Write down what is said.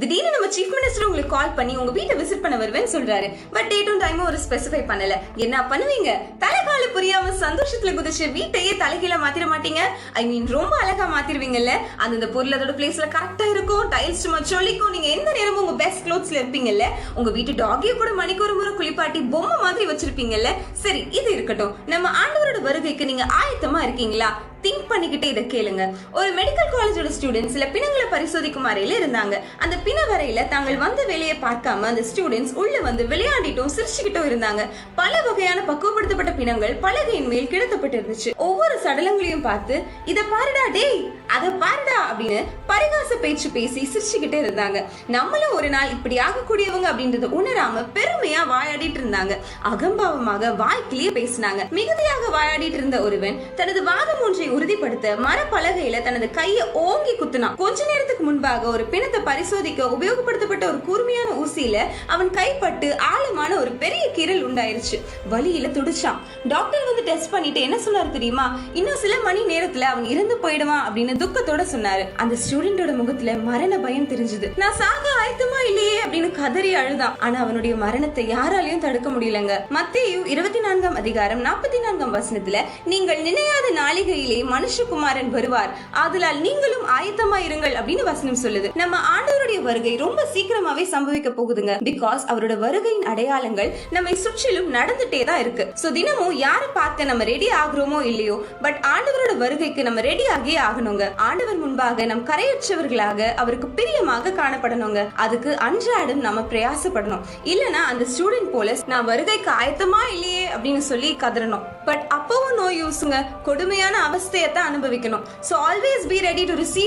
திடீர்னு நம்ம chief minister உங்களுக்கு கால் பண்ணி உங்க வீட்டை விசிட் பண்ண வருவேன்னு சொல்றாரு. பட் டேட்டும் டைமும் ஒரு ஸ்பெசிஃபை பண்ணல. என்ன பண்ணுவீங்க? தலைகால புரியாம சந்தோஷத்துல குதிச்சு வீட்டையே தலைகீழ மாத்திர மாட்டீங்க? ஐ மீன் ரொம்ப அழகா மாத்திருவீங்கல்ல. அந்தந்த பொருள் அதோட பிளேஸ்ல கரெக்டா இருக்கும். டைல்ஸ் சும்மா சொல்லிக்கும் நீங்க எந்த நேரமும் உங்க பெஸ்ட் க்ளோத்ஸ்ல இருப்பீங்கல்ல. உங்க வீட்டு டாகியை கூட மணிக்கு ஒரு முறை குளிப்பாட்டி பொம்மை மாதிரி வச்சிருப்பீங்கல்ல. சரி இது இருக்கட்டும். நம்ம ஆண்டவரோட வருகைக்கு நீங்க ஆயத்தமா இருக்கீங்களா? திங்க் பண்ணிக்கிட்டே இதை கேளுங்க. ஒரு மெடிக்கல் காலேஜோட ஸ்டூடெண்ட்ஸ் சில பிணங்களை பரிசோதிக்கும் அறையில இருந்தாங்க. அந்த பிண வரையில தாங்கள் வந்த வேலையை பார்க்காம அந்த ஸ்டூடெண்ட்ஸ் உள்ள வந்து விளையாடிட்டும் சிரிச்சுக்கிட்டும் இருந்தாங்க. பல வகையான பக்குவப்படுத்தப்பட்ட பிணங்கள் பலகையின் மேல் கிடத்தப்பட்டு இருந்துச்சு ஒவ்வொரு சடலங்களையும் பார்த்து இத பாருடா டேய் அத பாருடா அப்படின்னு பரிகாச பேச்சு பேசி சிரிச்சுக்கிட்டே இருந்தாங்க. நம்மளும் ஒரு நாள் இப்படி ஆகக்கூடியவங்க அப்படின்றத உணராம பெருமையா வாயாடிட்டு இருந்தாங்க. அகம்பாவமாக வாய்க்கிலேயே பேசினாங்க. மிகுதியாக வாயாடிட்டு இருந்த ஒருவன் தனது வாதம் ஒன்றை உறுதிப்படுத்த மரப்பலகையில தனது கையை ஓங்கி குத்துனான். கொஞ்ச நேரத்துக்கு முன்பாக ஒரு பிணத்தை பரிசோதிக்க உபயோகப்படுத்தப்பட்ட ஒரு கூர்மையான ஊசியில அவன் கைப்பட்டு ஆழமான ஒரு பெரிய கீரல் உண்டாயிருச்சு. வலியில துடிச்சான். டாக்டர் வந்து டெஸ்ட் பண்ணிட்டு என்ன சொன்னாரு தெரியுமா? இன்னும் சில மணி நேரத்துல அவன் இறந்து போயிடுவான் அப்படின்னு துக்கத்தோட சொன்னாரு. அந்த ஸ்டூடெண்டோட முகத்துல மரண பயம் தெரிஞ்சது. நான் சாக ஆயத்தமா இல்லையே அப்படின்னு கதறி அழுதான். ஆனா அவனுடைய மரணத்தை யாராலையும் தடுக்க முடியலங்க. மத்தியும் இருபத்தி நான்காம் அதிகாரம் நாற்பத்தி நான்காம் வசனத்துல நீங்கள் நினையாத நாளிகையிலே மனுஷகுமாரன் வருவார். ஆதலால் நீங்களும் ஆயத்தமா இருங்கள் அப்படின்னு வசனம் சொல்லுது. நம்ம ஆண்டவருடைய வருகை ரொம்ப சீக்கிரமாவே சம்பவிக்க போகுதுங்க. பிகாஸ் அவரோட வருகையின் அடையாளங்கள் நம்மை சுற்றிலும் நடந்துட்டே தான் இருக்கு. சோ தினமும் யாரை பார்க்க நம்ம ரெடி ஆகுறோமோ இல்லையோ பட் ஆண்டவரோட வருகைக்கு நம்ம ரெடி ஆகியே ஆகணுங்க. ஆண்டவர் முன்பாக நம் கரையற்றவர்களாக அவருக்கு பிரியமாக காணப்படணுங்க. அதுக்கு அன்றாடம் நம்ம பிரயாசப்படணும். இல்லனா அந்த ஸ்டூடெண்ட் போல நான் வருகைக்கு ஆயத்தமா இல்லையா அப்படின்னு சொல்லி கதறணும். பட் அப்பவும் நோ யூஸுங்க கொடுமையான அவஸ்தையத்தான் அனுபவிக்கணும். So always be ready to receive